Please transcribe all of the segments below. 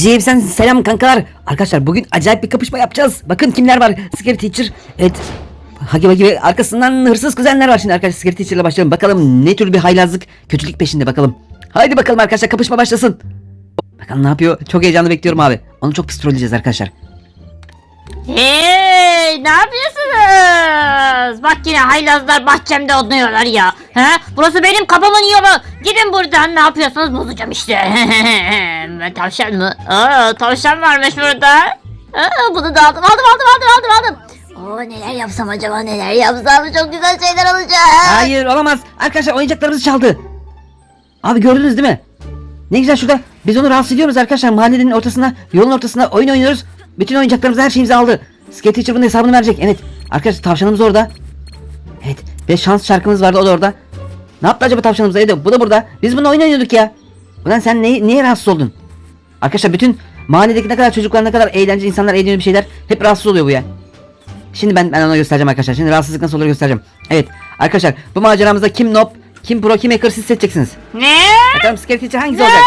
Sen selam kankalar. Arkadaşlar bugün acayip bir kapışma yapacağız. Bakın kimler var. Scary Teacher. Evet. Hagi Vagi ve arkasından hırsız kuzenler var şimdi arkadaşlar. Scary Teacher'la başlayalım. Bakalım ne tür bir haylazlık, kötülük peşinde bakalım. Haydi bakalım arkadaşlar kapışma başlasın. Bakalım ne yapıyor? Çok heyecanlı bekliyorum abi. Onu çok pis arkadaşlar. Hey ne yapıyorsunuz? Bak yine haylazlar bahçemde oynuyorlar ya. He? Burası benim kapımın yolu. Gidin buradan ne yapıyorsunuz bozacağım işte. tavşan mı? Aa, tavşan varmış burada. Aa, bunu da aldım aldım aldım aldım aldım aldım. Oo, neler yapsam acaba neler yapsam çok güzel şeyler olacak. Hayır olamaz. Arkadaşlar oyuncaklarımızı çaldı. Abi gördünüz değil mi? Ne güzel şurada. Biz onu rahatsız ediyoruz arkadaşlar. Mahallenin ortasına, yolun ortasına oyun oynuyoruz. Bütün oyuncaklarımızı her şeyimizi aldı. Skate Teacher bunun hesabını verecek. Evet. Arkadaşlar tavşanımız orada. Evet. Ve şans şarkımız vardı o da orada. Ne yaptı acaba tavşanımız? Evet bu da burada. Biz bununla oyun oynuyorduk ya. Ulan sen ne, niye rahatsız oldun? Arkadaşlar bütün mahalledeki ne kadar çocuklar ne kadar eğlence insanlar eğleniyor bir şeyler hep rahatsız oluyor bu ya. Şimdi ben, ben ona göstereceğim arkadaşlar. Şimdi rahatsızlık nasıl olur göstereceğim. Evet arkadaşlar bu maceramızda kim noob, kim pro, kim hacker siz seçeceksiniz. Ne? Bakalım Scary Teacher hangisi olacak?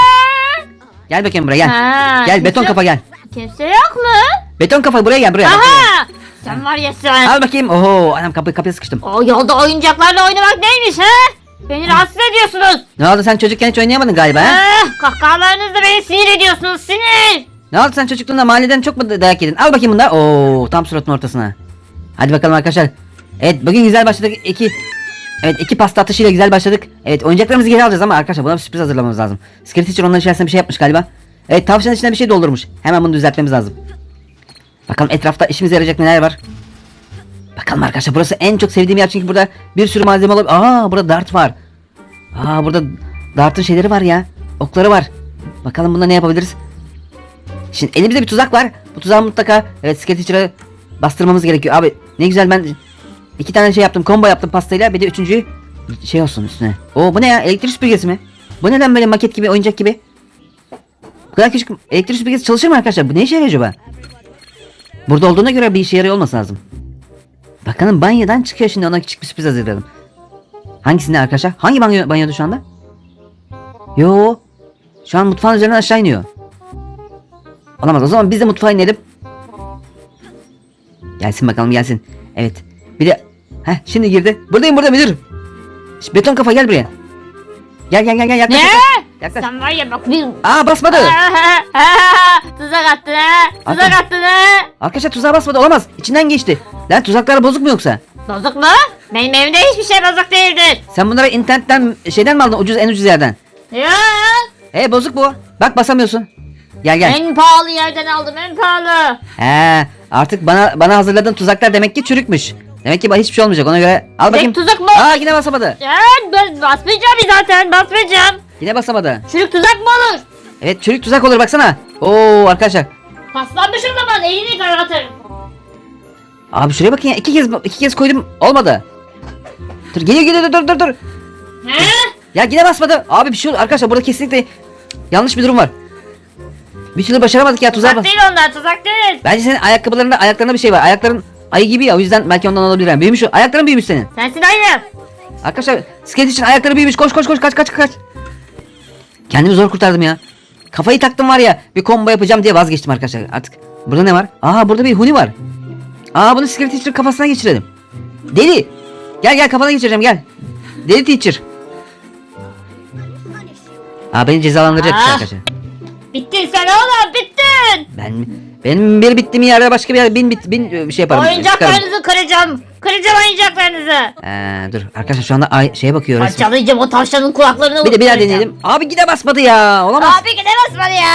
Gel bakayım buraya gel. Ha, gel beton kimse- kafa gel. Kimse yok mu? Beton kafa buraya gel buraya. bak buraya. Aha! Sen var ya sen. Al bakayım. Oho anam kapı kapıya sıkıştım. O yolda oyuncaklarla oynamak neymiş he? Beni rahatsız ediyorsunuz. Ne oldu sen çocukken hiç oynayamadın galiba ha? Ah, kahkahalarınızla beni sinir ediyorsunuz sinir. Ne oldu sen çocukluğunda mahalleden çok mu dayak yedin? Al bakayım bunu da. Oo tam suratın ortasına. Hadi bakalım arkadaşlar. Evet bugün güzel başladık. İki Evet iki pasta atışıyla güzel başladık. Evet oyuncaklarımızı geri alacağız ama arkadaşlar buna bir sürpriz hazırlamamız lazım. Scary Teacher onların içerisinde bir şey yapmış galiba. Evet tavşanın içine bir şey doldurmuş. Hemen bunu düzeltmemiz lazım. Bakalım etrafta işimize yarayacak neler var. Bakalım arkadaşlar burası en çok sevdiğim yer çünkü burada bir sürü malzeme olabilir. Aa burada dart var. Aa burada dartın şeyleri var ya. Okları var. Bakalım bunda ne yapabiliriz? Şimdi elimizde bir tuzak var. Bu tuzağı mutlaka evet Teacher'a bastırmamız gerekiyor. Abi ne güzel ben iki tane şey yaptım. Combo yaptım pastayla. Bir de üçüncüyü şey olsun üstüne. Oo bu ne ya? Elektrik süpürgesi mi? Bu neden böyle maket gibi oyuncak gibi? Bu kadar küçük elektrik süpürgesi çalışır mı arkadaşlar? Bu ne işe yarıyor acaba? Burada olduğuna göre bir işe yarıyor olması lazım. Bakalım banyodan çıkıyor şimdi ona küçük bir sürpriz hazırladım. Hangisinde arkadaşlar? Hangi banyo, banyoda şu anda? Yo. Şu an mutfağın üzerinden aşağı iniyor. Olamaz o zaman biz de mutfağa inelim. Gelsin bakalım gelsin. Evet. Bir de Heh şimdi girdi. Buradayım burada müdür. Şş, beton kafa gel buraya. Gel gel gel gel yaklaş. Ne? yaklaş. Sen var ya bak bir... Aa basmadı. Tuzak attın ha. Tuzak Attım. attın ha. Arkadaşlar tuzağa basmadı olamaz. İçinden geçti. Lan tuzaklar bozuk mu yoksa? Bozuk mu? Benim evimde hiçbir şey bozuk değildir. Sen bunları internetten şeyden mi aldın ucuz en ucuz yerden? Ya. He bozuk bu. Bak basamıyorsun. Gel gel. En pahalı yerden aldım en pahalı. He artık bana bana hazırladığın tuzaklar demek ki çürükmüş. Demek ki hiçbir şey olmayacak ona göre. Al bakayım. tuzak mı? Aa yine basamadı. Ya ben basmayacağım zaten basmayacağım. Yine basamadı. Çürük tuzak mı olur? Evet çürük tuzak olur baksana. Oo arkadaşlar. Paslanmış o zaman elini karartırım. Abi şuraya bakın ya iki kez iki kez koydum olmadı. Dur geliyor geliyor dur dur dur. He? Ya yine basmadı. Abi bir şey oldu arkadaşlar burada kesinlikle yanlış bir durum var. Bir türlü başaramadık ya tuzağa Tuzak değil onlar tuzak değil. Bence senin ayakkabılarında ayaklarında bir şey var. Ayakların ayı gibi ya o yüzden belki ondan olabilir. Yani. Büyümüş o. Ayakların büyümüş senin. Sensin ayı. Arkadaşlar skate için ayakları büyümüş. Koş koş koş kaç kaç kaç. Kendimi zor kurtardım ya. Kafayı taktım var ya bir combo yapacağım diye vazgeçtim arkadaşlar artık. Burada ne var? Aa burada bir huni var. Aa bunu skate teacher kafasına geçirelim. Deli. Gel gel kafana geçireceğim gel. Deli teacher. Aa beni cezalandıracak Ah. arkadaşlar. Bittin sen oğlum bittin. Ben benim bir bitti mi yerde başka bir yerde bin bit bin bir şey yaparım. Oyuncaklarınızı kıracağım. Kıracağım oyuncaklarınızı. Ee, dur arkadaşlar şu anda ay, şeye bakıyoruz. Parçalayacağım o tavşanın kulaklarını. Bir de bir daha deneyelim. Abi yine basmadı ya. Olamaz. Abi gidemez bana ya.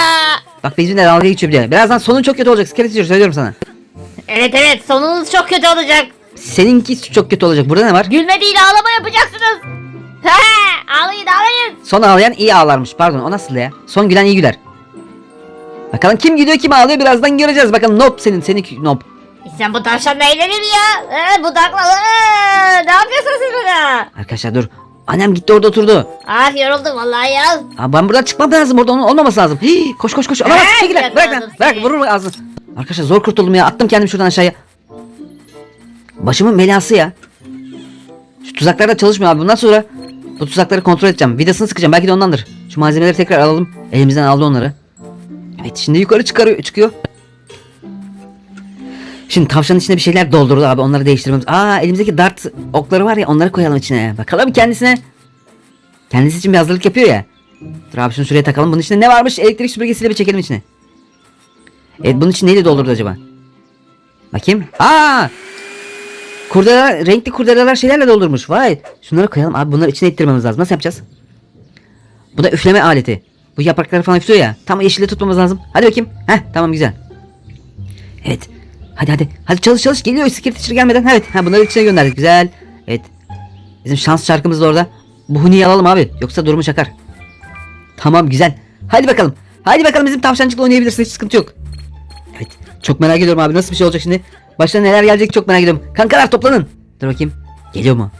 Bak bizimle dalga geçiyor bir de. Birazdan sonun çok kötü olacak. Skeletor söylüyorum sana. Evet evet sonunuz çok kötü olacak. Seninki çok kötü olacak. Burada ne var? Gülme değil ağlama yapacaksınız. He, ağlayın ağlayın. Son ağlayan iyi ağlarmış. Pardon o nasıl ya? Son gülen iyi güler. Bakalım kim gülüyor kim ağlıyor birazdan göreceğiz. Bakalım nob senin. Senin nob. Sen bu tavşanla eğlenir ya. Ee, budakla. Ee, ne yapıyorsunuz siz burada? Arkadaşlar dur. Annem gitti orada oturdu. Ah yoruldum vallahi ya. Aa, ben buradan çıkmam lazım. Orada onun olmaması lazım. Hii, koş koş koş. Alamaz. Çekil lan. Bırak lan. Bırak vurur ağzını? Arkadaşlar zor kurtuldum ya. Attım kendimi şuradan aşağıya. Başımın belası ya. Şu tuzaklar da çalışmıyor abi. Bundan sonra bu tuzakları kontrol edeceğim. Vidasını sıkacağım. Belki de ondandır. Şu malzemeleri tekrar alalım. Elimizden aldı onları. Evet şimdi yukarı çıkarıyor, çıkıyor. Şimdi tavşanın içine bir şeyler doldurdu abi onları değiştirmemiz. Aa elimizdeki dart okları var ya onları koyalım içine. Bakalım kendisine. Kendisi için bir hazırlık yapıyor ya. Dur abi şunu şuraya takalım. Bunun içinde ne varmış? Elektrik süpürgesiyle bir çekelim içine. Evet bunun için neyle doldurdu acaba? Bakayım. Aa! Kurdelalar, renkli kurdelalar şeylerle doldurmuş. Vay. Şunları koyalım abi bunları içine ittirmemiz lazım. Nasıl yapacağız? Bu da üfleme aleti. Bu yaprakları falan üflüyor ya. Tam yeşilde tutmamız lazım. Hadi bakayım. Heh tamam güzel. Evet. Hadi hadi. Hadi çalış çalış. Geliyor Secret Teacher gelmeden. Evet. Ha bunları içine gönderdik. Güzel. Evet. Bizim şans şarkımız da orada. Bu huniyi alalım abi. Yoksa durumu şakar. Tamam güzel. Hadi bakalım. Hadi bakalım bizim tavşancıkla oynayabilirsin. Hiç sıkıntı yok. Evet. Çok merak ediyorum abi. Nasıl bir şey olacak şimdi? Başına neler gelecek çok merak ediyorum. Kankalar toplanın. Dur bakayım. Geliyor mu?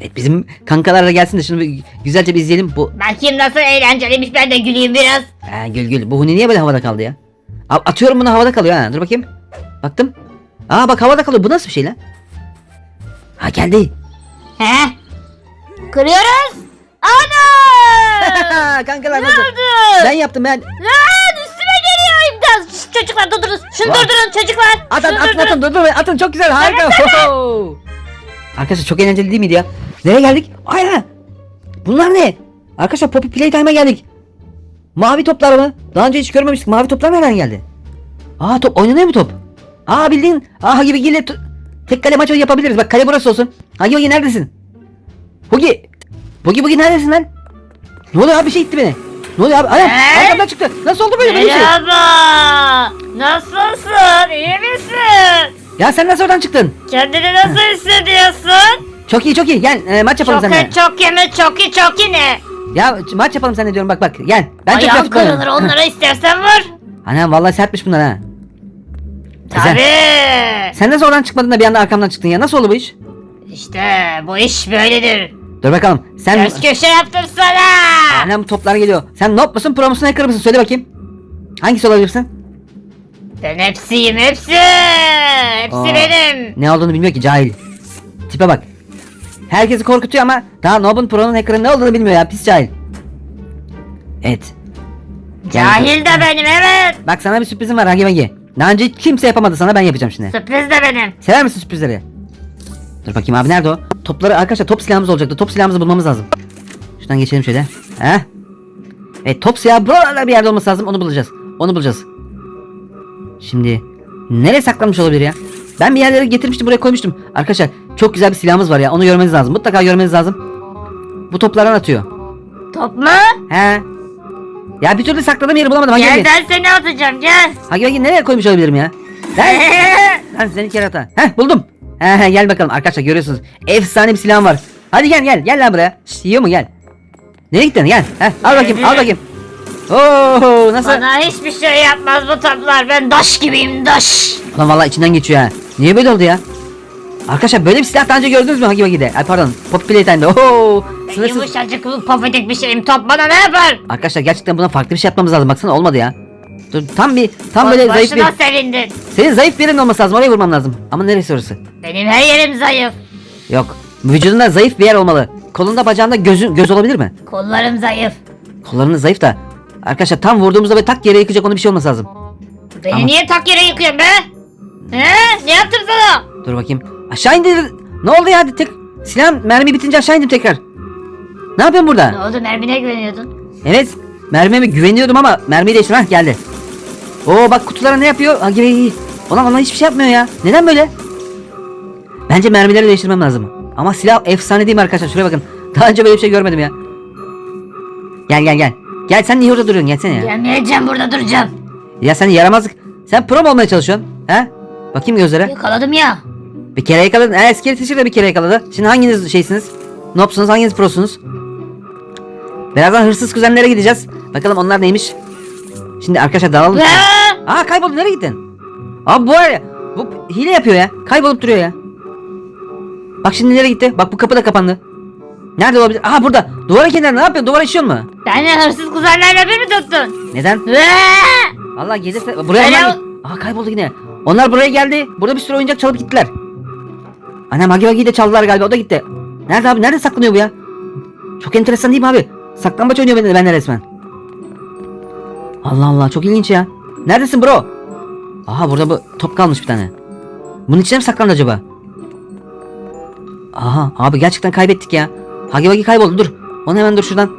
Evet bizim kankalar da gelsin de şunu bir güzelce bir izleyelim. Bu Bakayım nasıl eğlenceliymiş ben de güleyim biraz. Ha, gül gül. Bu huni niye böyle havada kaldı ya? A- atıyorum bunu havada kalıyor ha. Dur bakayım. Baktım. Aa bak havada kalıyor. Bu nasıl bir şey lan? Ha geldi. He? Kırıyoruz. Ana! Kankalar ne nasıl? oldu? Ben yaptım ben. Lan üstüme geliyor imdat. Şşt, Çocuklar durdurun. Şunu Vay. durdurun çocuklar. Atın Şunu atın durdurun. atın dur dur atın çok güzel harika. Hoho. Arkadaşlar çok eğlenceli değil miydi ya? Nereye geldik? Aynen. Bunlar ne? Arkadaşlar Poppy Playtime'a geldik. Mavi toplar mı? Daha önce hiç görmemiştik. Mavi toplar nereden geldi? Aa top oynanıyor mu top? Aa bildiğin aha gibi gille to- tek kale maçı yapabiliriz. Bak kale burası olsun. Hagi Hugi neredesin? Hugi. Hugi Hugi neredesin lan? Ne oluyor abi bir şey itti beni. Ne oluyor abi? Aynen Ee? arkamdan çıktı. Nasıl oldu böyle böyle bir şey? Merhaba. Nasılsın? İyi misin? Ya sen nasıl oradan çıktın? Kendini nasıl hissediyorsun? Çok iyi çok iyi. Gel e, maç yapalım Çok seninle. iyi çok iyi mi? Çok iyi çok iyi ne? Ya ç- maç yapalım seninle diyorum bak bak gel. Ben çok Ayağım iyi futbol kırılır oynuyorum. onlara istersen vur. Anam vallahi sertmiş bunlar ha. Güzel. Tabii. Sen nasıl oradan çıkmadın da bir anda arkamdan çıktın ya? Nasıl oldu bu iş? İşte bu iş böyledir. Dur bakalım. Sen Ters köşe yaptım sana. Anam toplar geliyor. Sen noob musun pro musun hacker mısın? Söyle bakayım. Hangisi olabilirsin? Ben hepsiyim hepsi. Hepsi Aa. benim. Ne olduğunu bilmiyor ki cahil. Tipe bak. Herkesi korkutuyor ama daha noob'un pro'nun hacker'ın ne olduğunu bilmiyor ya pis cahil. Evet. Cahil de benim evet. Bak sana bir sürprizim var Hagi Vagi. Daha önce hiç kimse yapamadı sana ben yapacağım şimdi. Sürpriz de benim. Sever misin sürprizleri? Dur bakayım abi nerede o? Topları arkadaşlar top silahımız olacaktı. Top silahımızı bulmamız lazım. Şuradan geçelim şöyle. Heh. Evet top silahı buralarda bir yerde olması lazım. Onu bulacağız. Onu bulacağız. Şimdi nereye saklanmış olabilir ya? Ben bir yerlere getirmiştim buraya koymuştum. Arkadaşlar çok güzel bir silahımız var ya. Onu görmeniz lazım. Mutlaka görmeniz lazım. Bu toplardan atıyor. Top mu? He. Ya bir türlü sakladığım yeri bulamadım. Hagi Gel ben seni atacağım gel. Hagi Vagi nereye koymuş olabilirim ya? Lan. Lan seni kerata. Heh buldum. He gel bakalım arkadaşlar görüyorsunuz. Efsane bir silahım var. Hadi gel gel gel lan buraya. Şşt, yiyor mu gel. Nereye gittin gel. Heh, al bakayım al bakayım. Oo nasıl? Bana hiçbir şey yapmaz bu toplar. Ben daş gibiyim daş. Lan vallahi içinden geçiyor ha. Niye böyle oldu ya? Arkadaşlar böyle bir silah daha önce gördünüz mü Hagi Vagi'de? Ay pardon. Pop Playtime'de. Oo. Sınırsız. yumuşacık bu pofidik bir şeyim. Top bana ne yapar? Arkadaşlar gerçekten buna farklı bir şey yapmamız lazım. Baksana olmadı ya. Dur tam bir tam böyle zayıf bir. Başına sevindin. Senin zayıf bir yerin olması lazım. Oraya vurmam lazım. Ama neresi orası? Benim her yerim zayıf. Yok. Vücudunda zayıf bir yer olmalı. Kolunda bacağında gözü, göz olabilir mi? Kollarım zayıf. Kollarınız zayıf da. Arkadaşlar tam vurduğumuzda böyle tak yere yıkacak onu bir şey olması lazım. Beni Ama- niye tak yere yıkıyorsun be? He? Ne yaptım sana? Dur bakayım. Aşağı indir. Ne oldu ya? Tek silah mermi bitince aşağı indim tekrar. Ne yapıyorsun Ne burada? oldu mermine güveniyordun? Evet. Mermime güveniyordum ama mermiyi değiştir. Hah geldi. Oo bak kutulara ne yapıyor? Ha gibi. Ona bana hiçbir şey yapmıyor ya. Neden böyle? Bence mermileri değiştirmem lazım. Ama silah efsane değil mi arkadaşlar? Şuraya bakın. Daha önce böyle bir şey görmedim ya. Gel gel gel. Gel sen niye orada duruyorsun? Gelsene ya. Gelmeyeceğim burada duracağım. Ya sen yaramazlık. Sen pro mu olmaya çalışıyorsun? He? Bakayım gözlere. Yakaladım ya. Bir kere yakaladın. Ee, Skeleton Teacher de bir kere yakaladı. Şimdi hanginiz şeysiniz? Nopsunuz hanginiz prosunuz? Birazdan hırsız kuzenlere gideceğiz. Bakalım onlar neymiş. Şimdi arkadaşlar dağılalım. Ve Aa kayboldu nereye gittin? Abi bu var ya. Bu hile yapıyor ya. Kaybolup duruyor ya. Bak şimdi nereye gitti? Bak bu kapı da kapandı. Nerede olabilir? Aha burada. Duvara kenarında ne yapıyorsun? Duvara işiyor mu? beni hırsız kuzenlerle bir mi tuttun? Neden? Allah gelirse buraya Hello. onlar... Aha kayboldu yine. Onlar buraya geldi. Burada bir sürü oyuncak çalıp gittiler. Anam Hagi Vagi'yi de çaldılar galiba. O da gitti. Nerede abi? Nerede saklanıyor bu ya? Çok enteresan değil mi abi? Saklambaç oynuyor bende, bende resmen. Allah Allah çok ilginç ya. Neredesin bro? Aha burada bu top kalmış bir tane. Bunun içine mi saklandı acaba? Aha abi gerçekten kaybettik ya. Hagi Vagi kayboldu dur. Onu hemen dur şuradan.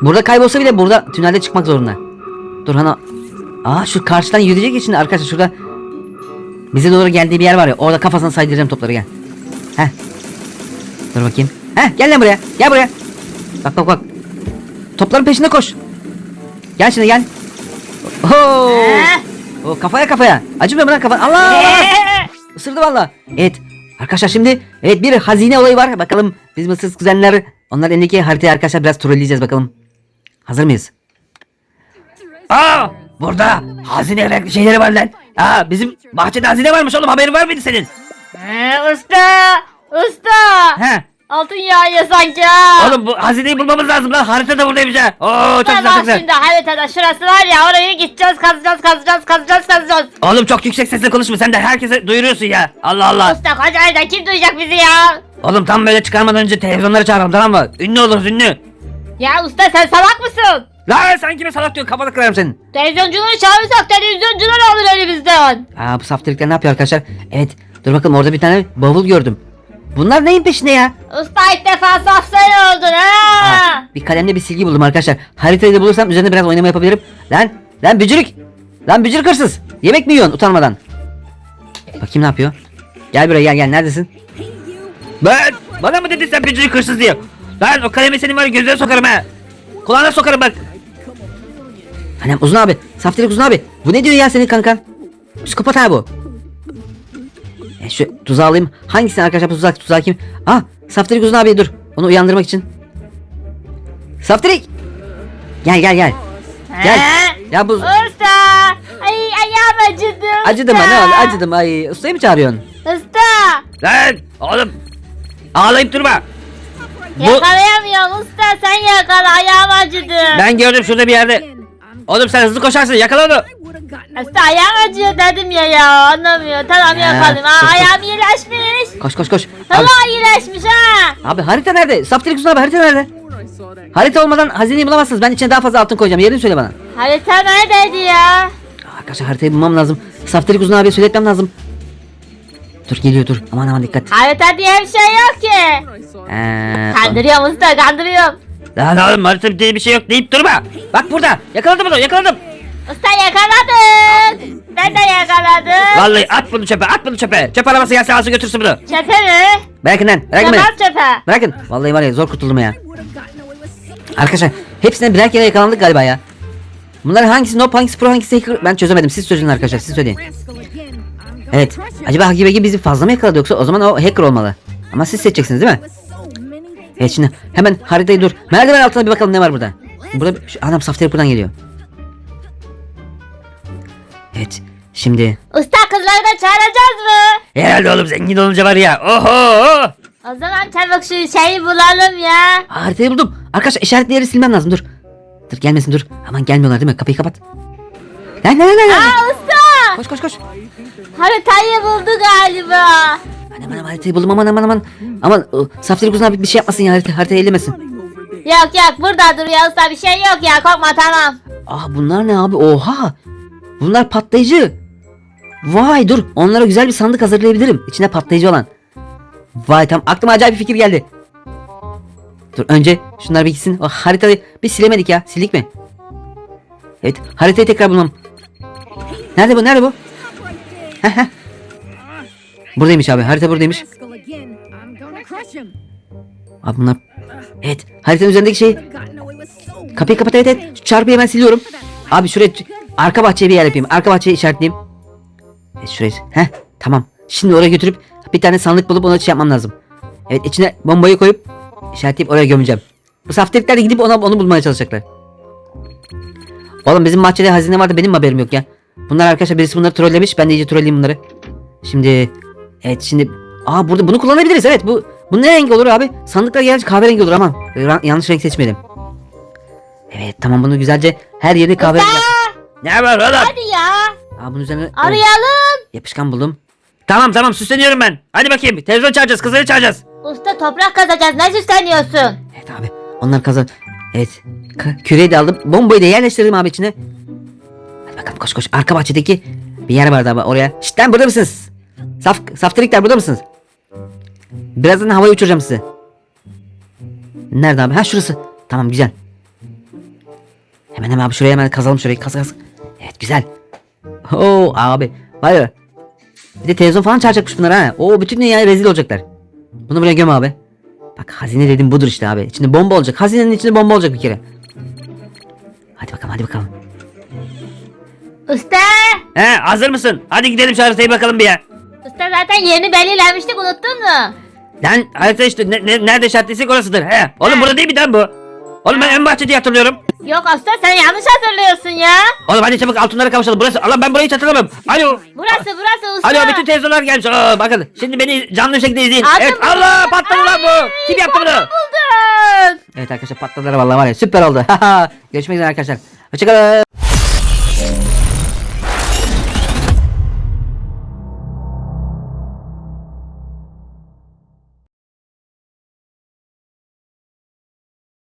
Burada kaybolsa bile burada tünelde çıkmak zorunda. Dur hana. Aa şu karşıdan yürüyecek için arkadaşlar şurada bize doğru geldiği bir yer var ya orada kafasına saydıracağım topları gel. Heh. Dur bakayım. Heh gel lan buraya. Gel buraya. Bak bak bak. Topların peşinde koş. Gel şimdi gel. Oo. Ee? O kafaya kafaya. Acımıyor mu lan kafan? Allah! Isırdı valla. Evet. Arkadaşlar şimdi evet bir hazine olayı var. Bakalım biz mısız kuzenler onlar elindeki haritayı arkadaşlar biraz trolleyeceğiz bakalım. Hazır mıyız? Aa! Burada hazine renkli şeyleri var lan. Aa bizim bahçede hazine varmış oğlum haberin var mıydı senin? Ee, usta! Usta! He. Altın yağıyor sanki ha. Oğlum bu hazineyi bulmamız lazım lan. Harita da buradaymış ha. Oo çok güzel çok güzel. şimdi haritada şurası var ya oraya gideceğiz kazacağız kazacağız kazacağız kazacağız. Oğlum çok yüksek sesle konuşma sen de herkese duyuruyorsun ya. Allah Allah. Usta koca da kim duyacak bizi ya? Oğlum tam böyle çıkarmadan önce televizyonları çağıralım tamam mı? Ünlü oluruz ünlü. Ya usta sen salak mısın? Lan sen kime salak diyorsun kafanı kırarım senin. Televizyoncuları çağırırsak televizyoncular alır elimizden. Aa bu saftirikler ne yapıyor arkadaşlar? Evet dur bakalım orada bir tane bavul gördüm. Bunlar neyin peşinde ya? Usta ilk defa saf sen oldun ha. Aa, bir kalemle bir silgi buldum arkadaşlar. Haritayı da bulursam üzerinde biraz oynama yapabilirim. Lan lan bücürük. Lan bücürük hırsız. Yemek mi yiyorsun utanmadan? Bakayım ne yapıyor? Gel buraya gel gel neredesin? Ben bana mı dedin sen bücürük hırsız diye? Lan o kalemi senin var gözüne sokarım ha. Kulağına sokarım bak. Anam uzun abi. Saftirik uzun abi. Bu ne diyor ya senin kankan? Psikopat ha bu. E şu tuzağı alayım. Hangisini arkadaşlar bu tuzak tuzağı kim? Ah Saftirik uzun abi dur. Onu uyandırmak için. Saftirik. Gel gel gel. Gel. Ya bu Usta. Ay ayağım acıdı usta. acıdım ha ne oldu acıdım ay. Ustayı mı çağırıyorsun? Usta. Lan oğlum. Ağlayıp durma. Bu Yakalayamıyorum usta sen yakala ayağım acıdı. ben gördüm şurada bir yerde. Oğlum sen hızlı koşarsın yakala onu. Usta ayağım acıyor dedim ya ya anlamıyor. Tamam He, yakaladım ha koş, koş. ayağım iyileşmiş. Koş koş koş. Abi, Valla iyileşmiş ha. abi harita nerede? Saftirik uzun abi harita nerede? Harita olmadan hazineyi bulamazsınız. Ben içine daha fazla altın koyacağım. Yerini söyle bana. Harita neredeydi ya? Arkadaşlar haritayı bulmam lazım. Saftirik uzun abiye söyletmem lazım. Dur geliyor dur. Aman aman dikkat. Harita diye bir şey yok ki. Ee, Kandırıyorum usta kandırıyorum. Lan oğlum harita diye bir şey yok deyip durma. Bak burada. Yakaladım onu yakaladım. Usta yakaladık. Ben de yakaladım. Vallahi at bunu çöpe at bunu çöpe. Çöp arabası gelse alsın götürsün bunu. Çöpe mi? Bırakın lan bırakın beni. Çöpe. Bırakın. Vallahi var ya zor kurtuldum ya. Arkadaşlar hepsine birer kere yakalandık galiba ya. Bunların hangisi noob hangisi pro hangisi hacker ben çözemedim. Siz söyleyin arkadaşlar siz söyleyin. Evet. Acaba Hagi Begi bizi fazla mı yakaladı yoksa o zaman o hacker olmalı. Ama siz seçeceksiniz değil mi? Evet şimdi hemen haritayı dur. Merdiven altına bir bakalım ne var burada. Burada bir- şu, adam saftirik buradan geliyor. Evet. Şimdi Usta kızları da çağıracağız mı? Herhalde oğlum zengin olunca var ya. Oho! O zaman çabuk şu şeyi bulalım ya. Haritayı buldum. Arkadaşlar işaretli yeri silmem lazım dur. Dur gelmesin dur. Aman gelmiyorlar değil mi? Kapıyı kapat. Lan lan lan lan. Aa usta. Koş koş koş. Haritayı buldu galiba. Aman aman haritayı buldum aman aman aman. Aman o, Saftirik uzun abi bir şey yapmasın ya harita, haritayı ellemesin. Yok yok burada duruyor usta bir şey yok ya korkma tamam. Aa bunlar ne abi? Oha! Bunlar patlayıcı. Vay dur onlara güzel bir sandık hazırlayabilirim. İçinde patlayıcı olan. Vay tam aklıma acayip bir fikir geldi. Dur önce şunlar bir gitsin. O haritayı bir silemedik ya. Sildik mi? Evet haritayı tekrar bulmam. Nerede bu? Nerede bu? Buradaymış abi. Harita buradaymış. Abi bunlar... Evet haritanın üzerindeki şey Kapıyı kapat evet evet. Çarpıyı hemen siliyorum. Abi şuraya arka bahçeye bir yer yapayım. Arka bahçeyi işaretleyeyim. Evet şuraya. Heh tamam. Şimdi oraya götürüp bir tane sandık bulup ona şey yapmam lazım. Evet içine bombayı koyup işaretleyip oraya gömeceğim. Bu saftirikler de gidip ona, onu bulmaya çalışacaklar. Oğlum bizim bahçede hazine vardı benim mi haberim yok ya. Bunlar arkadaşlar birisi bunları trollemiş. Ben de iyice trolleyeyim bunları. Şimdi evet şimdi Aa burada bunu kullanabiliriz evet bu bu ne rengi olur abi? Sandıklar gerçi kahverengi olur ama Ra- yanlış renk seçmeyelim. Evet tamam bunu güzelce her yeri kahverengi yap. Ne var oğlum? Hadi ya Aa bunun üzerine arayalım. yapışkan buldum. Tamam tamam süsleniyorum ben. Hadi bakayım televizyon çağıracağız kızları çağıracağız. Usta toprak kazacağız ne süsleniyorsun? Evet abi onlar kazan. Evet K- küreği de aldım. Bombayı da yerleştirdim abi içine. Hadi bakalım koş koş. Arka bahçedeki bir yer vardı abi oraya. Şşt lan burada mısınız? Saf, saftirikler burada mısınız? Birazdan havaya uçuracağım sizi. Nerede abi? Ha şurası. Tamam güzel. Hemen hemen abi şuraya hemen kazalım şurayı. Kaz kaz. Evet güzel. Oo abi. Vay be. Bir de televizyon falan çağıracakmış bunlar ha. Oo bütün dünyaya rezil olacaklar. Bunu buraya göm abi. Bak hazine dedim budur işte abi. İçinde bomba olacak. Hazinenin içinde bomba olacak bir kere. Hadi bakalım hadi bakalım. Usta. He hazır mısın? Hadi gidelim şu haritayı bakalım bir ya. Usta zaten yerini belirlenmiştik unuttun mu? Lan harita işte ne, ne- nerede işaretliysek orasıdır. He. Oğlum burada değil mi lan bu? Oğlum ben en bahçe diye hatırlıyorum. Yok usta sen yanlış hatırlıyorsun ya. Oğlum hadi çabuk altınlara kavuşalım. Burası. Allah ben burayı hiç hatırlamam. Alo. Burası burası usta. Alo bütün televizyonlar gelmiş. Aa, bakın şimdi beni canlı şekilde izleyin. Aldım evet bunu. Allah patladı lan bu. Kim yaptı bunu? Bulduk. Evet arkadaşlar patladılar vallahi var ya süper oldu. Görüşmek üzere arkadaşlar. Hoşçakalın.